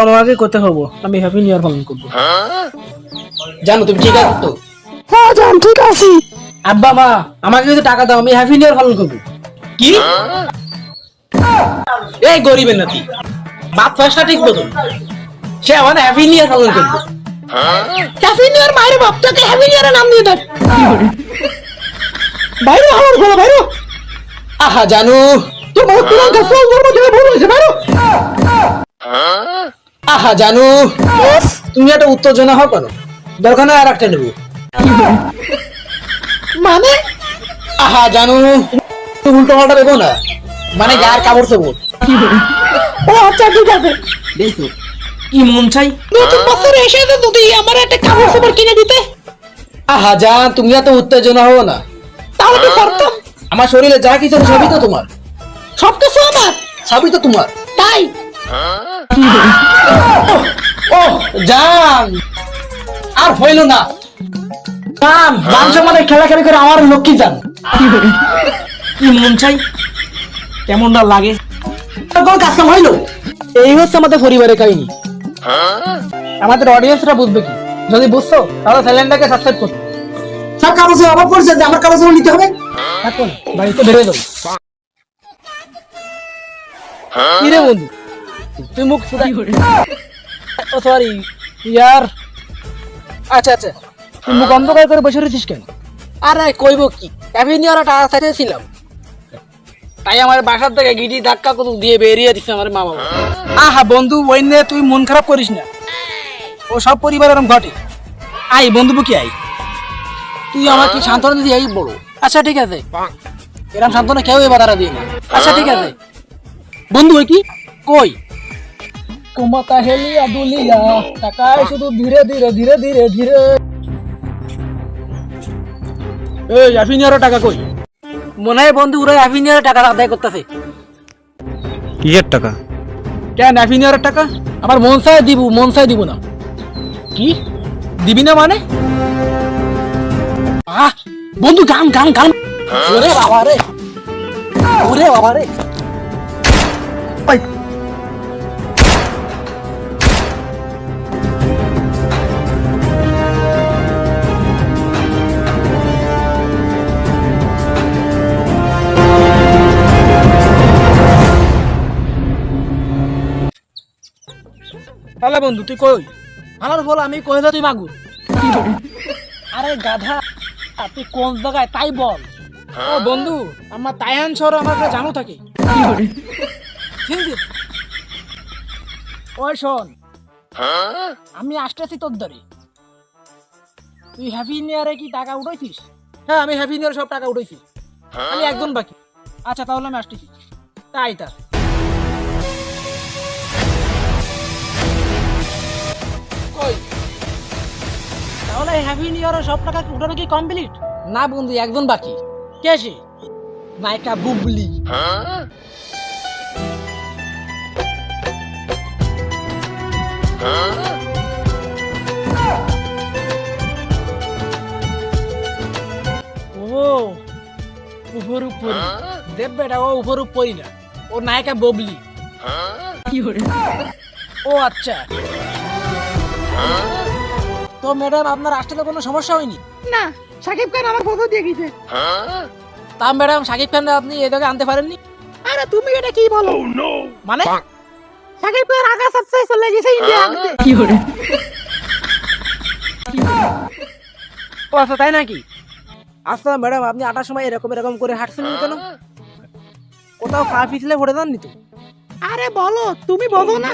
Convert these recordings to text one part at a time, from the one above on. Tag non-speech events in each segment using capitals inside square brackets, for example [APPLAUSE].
আমাকে করতে হব। আমি হ্যাপি নিউ ইয়ার পালন করব। জানো তুমি ঠিক আছে তো? হ্যাঁ জান ঠিক আছে। আব্বা মা আমাকে যদি টাকা দাও আমি হ্যাপি নিউ ইয়ার পালন করব। কি? এই গরিবের নাতি। বাপ ফার্স্টটা ঠিক বলো সে আমার হ্যাপি নিয়ে পালন করবে। হ্যাপি নিউ ইয়ার মায়ের বাপটাকে হ্যাপি নিউ ইয়ার নাম দিয়ে দেখ বাইরে আমার ঘরে বাইরে। আহা জানু। তোমার কোরআন কাছে ধর্ম থেকে ভুল হয়েছে বাইরে। আহা জানু। তুমি একটা উত্তেজনা হও কেন? দরকার নয় আর একটা নেব। মানে? আহা জানু। উল্টো পাল্টা দেবো না। মানে গায়ের কাপড় চোপড়। ও আচ্ছা ঠিক আছে। দেখো কি মন চাই? নতুন বছর এসে তো যদি আমার একটা কাপড় চোপড় কিনে দিতে। আহা জান তুমি এত উত্তেজনা হও না। তাহলে কি করতাম। আমার শরীরে যা কিছু সবই তো তোমার। সব কিছু আমার। সবই তো তোমার। তাই? জান। আর হইল না। জান জান সমানে খেলা করে আমার লক্ষ্মী যান কি মন চাই? কেমন না লাগে। কোন কাজ কাম এই হচ্ছে আমাদের পরিবারের কাহিনী। আমাদের অডিয়েন্সরা বুঝবে কি? যদি বুঝছ, তাহলে চ্যানেলটাকে সাবস্ক্রাইব করো। সব কাগজে অভাব পড়ছে যে আমার কাগজে নিতে হবে। থাকো না, বাড়িতে বেরিয়ে যাব কি রে বন্ধু? তুই মুখ সুদা ও সরি ইয়ার। আচ্ছা আচ্ছা। তুই মুখ অন্ধকার করে বসে রয়েছিস কেন? আরে কইব কি? অ্যাভিনিউর টাকা চাইতেছিলাম। তাই আমার বাসার থেকে গিটি ধাক্কা কত দিয়ে বেরিয়ে দিচ্ছে আমার মা বাবা। আহা বন্ধু ওই নিয়ে তুই মন খারাপ করিস না। ও সব পরিবার এরকম ঘটে। আই বন্ধু বুকি আই তুই আমাকে সান্ত্বনা দিদি এই বড়। আচ্ছা ঠিক আছে। এরকম সান্ত্বনা কেউ এবার আর দিয়ে না। আচ্ছা ঠিক আছে। বন্ধু ওই কি? কই? কুমাতা হেলিয়া দুলিয়া টাকায় শুধু ধীরে ধীরে ধীরে ধীরে ধীরে। এই অ্যাফিনিয়ারও টাকা কই? মনে হয় বন্ধু ওরা অ্যাফিনিয়ারের টাকা আদায় করতেছে। কিসের টাকা? কেন অ্যাফিনিয়ারের টাকা? আমার মন চায় দিব মন চায় দিব না। কি? দিবি না মানে? আহ বন্ধু গান গান গান। ওরে বাবা রে। ওরে বাবা রে। বন্ধু তুই কই? আমার বল আমি কই তুই মাগুর আরে গাধা তুই কোন জায়গায়? তাই বল। ও বন্ধু আমার তাইহান শহর আমার কাছে জানো থাকে? ওই শোন আমি আসতেছি তোর ধরে। তুই হ্যাপি নিয়ারে কি টাকা উঠাইছিস? হ্যাঁ আমি হ্যাপি নিয়ারে সব টাকা উঠাইছি। আমি একজন বাকি। আচ্ছা তাহলে আমি আসতেছি। তাই তা হ্যাপি নিউ ইয়ারের সব টাকা উঠানো কি কমপ্লিট না বন্ধু একজন বাকি। কে সে? নায়িকা বুবলি। ও উপর উপরি। দেব বেটা ও উপর উপরি না। ও নায়িকা ববলি। কি ও আচ্ছা। তো ম্যাডাম আপনার আসতে কোনো সমস্যা হয়নি? না সাকিব খান আমার ফটো দিয়ে গেছে। তা ম্যাডাম সাকিব খান আপনি এটাকে আনতে পারেননি? আরে তুমি এটা কি বলো? মানে? সাকিব খান আগা সাথে চলে গেছে ইন্ডিয়া আনতে ও আচ্ছা তাই নাকি? আচ্ছা ম্যাডাম আপনি আটার সময় এরকম এরকম করে হাঁটছেন কেন? কোথাও পা পিছলে পড়ে যাননি তো? আরে বলো তুমি বলো না।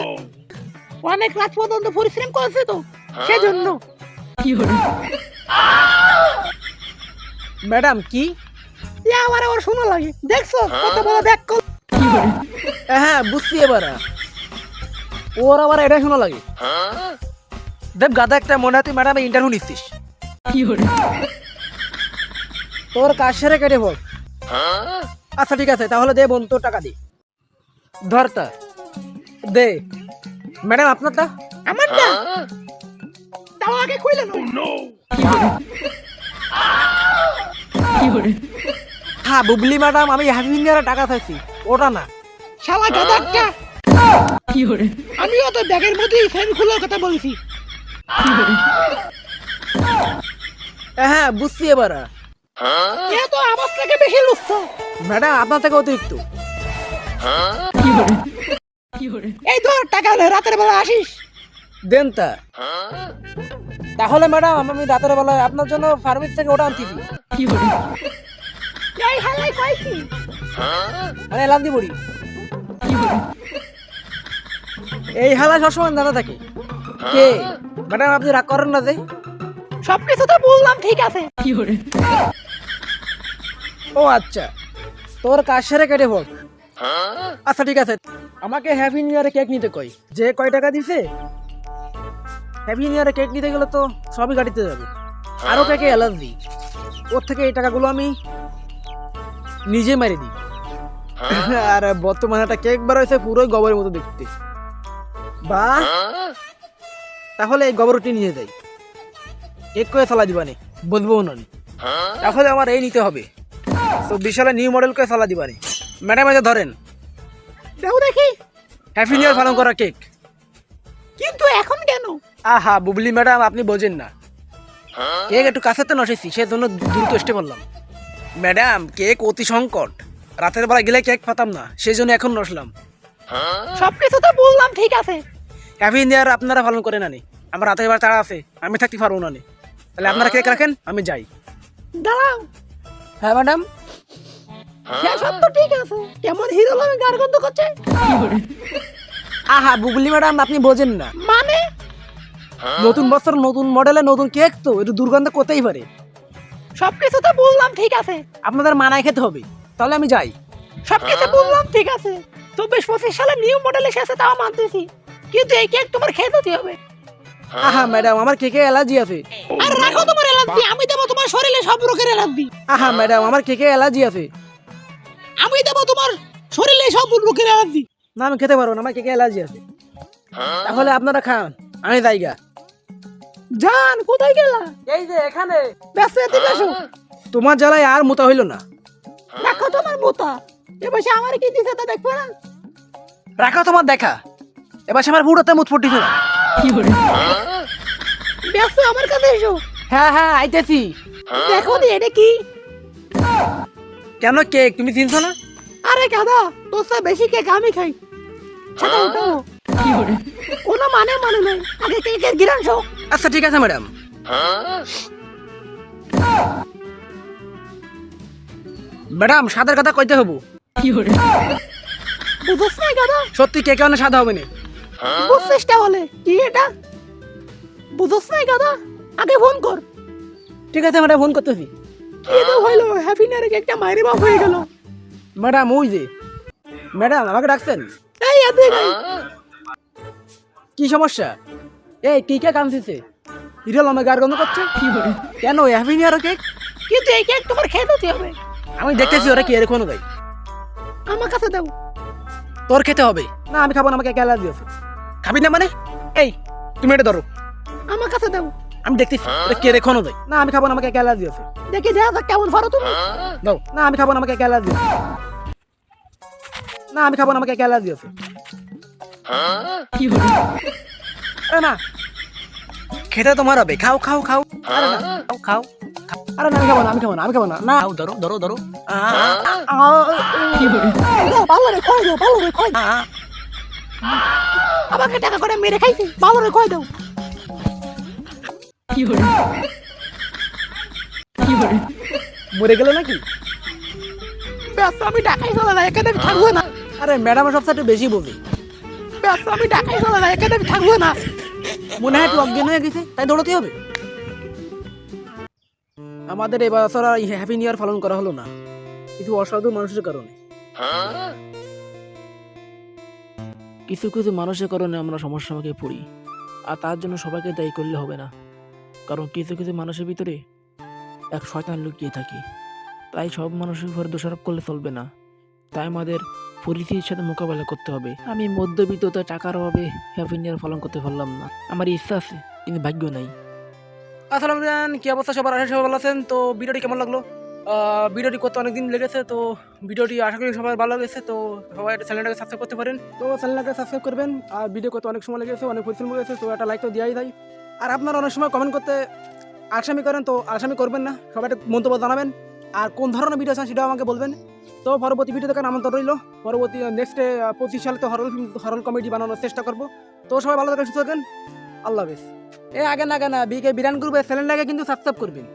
অনেক রাত পর্যন্ত পরিশ্রম করেছে তো সেজন্য। ম্যাডাম কি? ইয়া আমার আবার শোনা লাগে। দেখছ? কত বড় ব্যাক কল হ্যাঁ বুঝছি এবার। ওর আবার এটা শোনা লাগে। দেব গাদা একটা মনে হয় তুই ম্যাডাম ইন্টারভিউ নিচ্ছিস। তোর কাজ সেরে কেটে হোক আচ্ছা ঠিক আছে তাহলে দে বোন তোর টাকা দি। ধরতা দে। ম্যাডাম আপনারটা? আমারটা তাও আগে খুইলে নাও হ্যাঁ বুবলি ম্যাডাম আমি হ্যাপি নিয়ারে টাকা চাইছি ওটা না। শালা গাদা একটা। আমিও তো ব্যাগের মধ্যেই ফ্যান খোলার কথা বলছি। হ্যাঁ বুঝছি এবার। এ তো আমার থেকে বেশি লুচ্ছ। ম্যাডাম আপনার থেকে অতিরিক্ত। এই ধর টাকা রাতের বেলা আসিস। দেন তা। তাহলে ম্যাডাম আমি রাতের বেলায় আপনার জন্য ফার্মেসি থেকে ওটা আনতেছি। এই হালাই কয় কি? মানে এলান দি বড়ি। এই হালা সবসময় দাদা থাকে। কে? ম্যাডাম আপনি রাগ করেন না যে। সবকিছু তো বললাম ঠিক আছে। ও আচ্ছা। তোর কাজ সেরে কেটে হোক আচ্ছা ঠিক আছে। আমাকে হ্যাপি নিউ ইয়ারে কেক নিতে কই। যে কয় টাকা দিছে? হ্যাপি নিউ ইয়ারে কেক নিতে গেলে তো সবই গাড়িতে যাবে। আরও কেকে অ্যালার্জি ওর থেকে এই টাকাগুলো আমি নিজে মেরে দিই। আর বর্তমানে একটা কেক বার হয়েছে পুরোই গোবরের মতো দেখতে। বা তাহলে এই গোবরটি নিয়ে যাই। কেক করে চালা দিবানি বলব না তাহলে আমার এই নিতে হবে। তো সালে নিউ মডেল করে চালা দিবানি ম্যাডাম এটা ধরেন। দেও দেখি। হ্যাপি নিউ ইয়ার পালন করা কেক কিন্তু এখন কেন? আহা বুবলি ম্যাডাম আপনি বোঝেন না। কেক একটু কাছে তো নসেছি সেজন্য দ্রুত এসে বললাম। ম্যাডাম কেক অতি সংকট। রাতের বেলা গেলে কেক পাতাম না সেই জন্য এখন নসলাম। সবকিছু তো বললাম ঠিক আছে। হ্যাপি ইয়ার আপনারা পালন করে না নি আমার রাতের বেলা তাড়া আছে আমি থাকতে পারব না নি তাহলে আপনারা কেক রাখেন আমি যাই। দাঁড়াও। হ্যাঁ ম্যাডাম? হ্যাঁ? সব তো ঠিক আছে। কেমন হিরো আমি গার গন্ধ করছে? [LAUGHS] আহা বুবলি ম্যাডাম আপনি বোঝেন না। মানে? নতুন বছর নতুন মডেলে নতুন কেক তো একটু দুর্গন্ধ করতেই পারে? সবকিছু তো বললাম ঠিক আছে। আপনাদের মানায় খেতে হবে। তাহলে আমি যাই। সবকিছু বললাম ঠিক আছে। চব্বিশ পঁচিশ সালে নিউ মডেল এসেছে তাও মানতেছি। কিন্তু এই কেক তোমার খেয়ে দিতে হবে। আহা ম্যাডাম আমার কেকে অ্যালার্জি আছে। আর রাখো তোমার অ্যালার্জি আমি দেবো তোমার শরীরে সব রোগের অ্যালার্জি আহা ম্যাডাম আমার কেকে অ্যালার্জি আছে। আমি দেবো তোমার শরীরে সব রোগের অ্যালার্জি না আমি খেতে পারব না আমার কেকে অ্যালার্জি আছে? তাহলে আপনারা খান আমি যাইগা জান কোথায় গেলা? এই যে এখানে। ব্যস্ত এদিকে আসো তোমার জ্বালায় আর মোতা হইল না। দেখো তোমার মোতা। এ বসে আমার কি দিছে তা দেখব না। রাখো তোমার দেখা। এবার সে আমার বুড়োতে মুত ফুটিছে না। ব্যস্ত আমার কাছে এসো। হ্যাঁ হ্যাঁ আইতেছি। দেখো দি এটা কি? কেন কেক? তুমি চিনছো না? আরে গাদা তোর চেয়ে বেশি কেক আমি খাই। সেটা কোনো মানে মানে নাই। আগে কেকের গিরান শো। আচ্ছা ঠিক আছে ম্যাডাম। ম্যাডাম সাদের কথা কইতে হব। বুঝছ না গাদা সত্যি কেকে অনেক সাদা হবে না। বুঝছিস তাহলে? কি এটা? বুঝছ না গাদা আগে ফোন কর। ঠিক আছে ম্যাডাম ফোন করতেছি। কি তো হইল হ্যাপি নিয়ারে কেকটা মাইরে বাপ হয়ে গেল। ম্যাডাম ওই যে। ম্যাডাম আমাকে ডাকছেন? এই এদিকে কি সমস্যা? এই কি কে কামছিছে হিরল আমার গার গন্ধ করছে। কেন হ্যাপি নিউ ইয়ার কেক কিন্তু এই কেক তোমার খেয়ে দিতে হবে? আমি দেখতেছি ওরা কি এরকম দেয় আমার কাছে দাও। তোর খেতে হবে। না আমি খাব না আমাকে অ্যালার্জি আছে খাবি না মানে? এই তুমি এটা ধরো। আমার কাছে দাও। আমি দেখতেছি এটা কে রেখনো দেয় না আমি খাব না আমাকে অ্যালার্জি আছে দেখি দেখা যাক কেমন পারো তুমি। দাও। না আমি খাব না আমাকে অ্যালার্জি আছে না আমি খাব না আমাকে অ্যালার্জি আছে আরে না। খেতে তোমার হবে খাও খাও খাও। আরে না খাও খাও। খাও। আরে না আমি খাব না আমি খাব না আমি খাব না। না ধরো ধরো ধরো। ভালো রে কই দাও ভালো রে আ। আমাকে টাকা করে মেরে খাইছে ভালো রে কই দাও। মরে গেল নাকি? ব্যস্ত আমি টাকাই চলে না এখানে আমি থাকব না। আরে ম্যাডাম সবচেয়ে বেশি বলি ব্যস্ত আমি টাকাই চলে না এখানে আমি থাকব না। মনে হয় একটু অজ্ঞান হয়ে গেছে তাই দৌড়াতে হবে। আমাদের এই বছর আর হ্যাপি নিউ ইয়ার পালন করা হলো না। কিছু অসাধু মানুষের কারণে। কিছু কিছু মানুষের কারণে আমরা সমস্যার মুখে পড়ি। আর তার জন্য সবাইকে দায়ী করলে হবে না। কারণ কিছু কিছু মানুষের ভিতরে এক শয়তান লুকিয়ে থাকে। তাই সব মানুষের উপর দোষারোপ করলে চলবে না। তাই আমাদের পরিস্থিতির সাথে মোকাবেলা করতে হবে। আমি মধ্যবিত্ত তাই টাকার অভাবে হ্যাপি নিউ ইয়ার পালন করতে পারলাম না। আমার ইচ্ছা আছে, কিন্তু ভাগ্য নাই। আসসালাম জান কি অবস্থা সবার? আশা সবাই ভালো আছেন। তো ভিডিওটি কেমন লাগল? ভিডিওটি করতে অনেক দিন লেগেছে, তো ভিডিওটি আশা করি সবার ভালো লেগেছে। তো সবাই একটা চ্যানেলটাকে সাবস্ক্রাইব করতে পারেন। তো চ্যানেলটাকে সাবস্ক্রাইব করবেন। আর ভিডিও করতে অনেক সময় লেগেছে, অনেক পরিশ্রম লেগেছে, তো একটা লাইক তো দেওয়াই যায়। আর আপনারা অনেক সময় কমেন্ট করতে আলসামি করেন, তো আলসামি করবেন না। সবাই একটা মন্তব্য জানাবেন। আর কোন ধরনের ভিডিও চান সেটাও আমাকে বলবেন। তো পরবর্তী ভিডিও দেখার আমন্ত্রণ রইল। পরবর্তী নেক্সটে পঁচিশ সালে তো হরল হরল কমেডি বানানোর চেষ্টা করব। তো সবাই ভালো থাকেন, সুস্থ থাকেন। আল্লাহ হাফিজ। এ আগে না আগে না বিকে বিরান গ্রুপের চ্যানেলটাকে কিন্তু সাবস্ক্রাইব করবেন।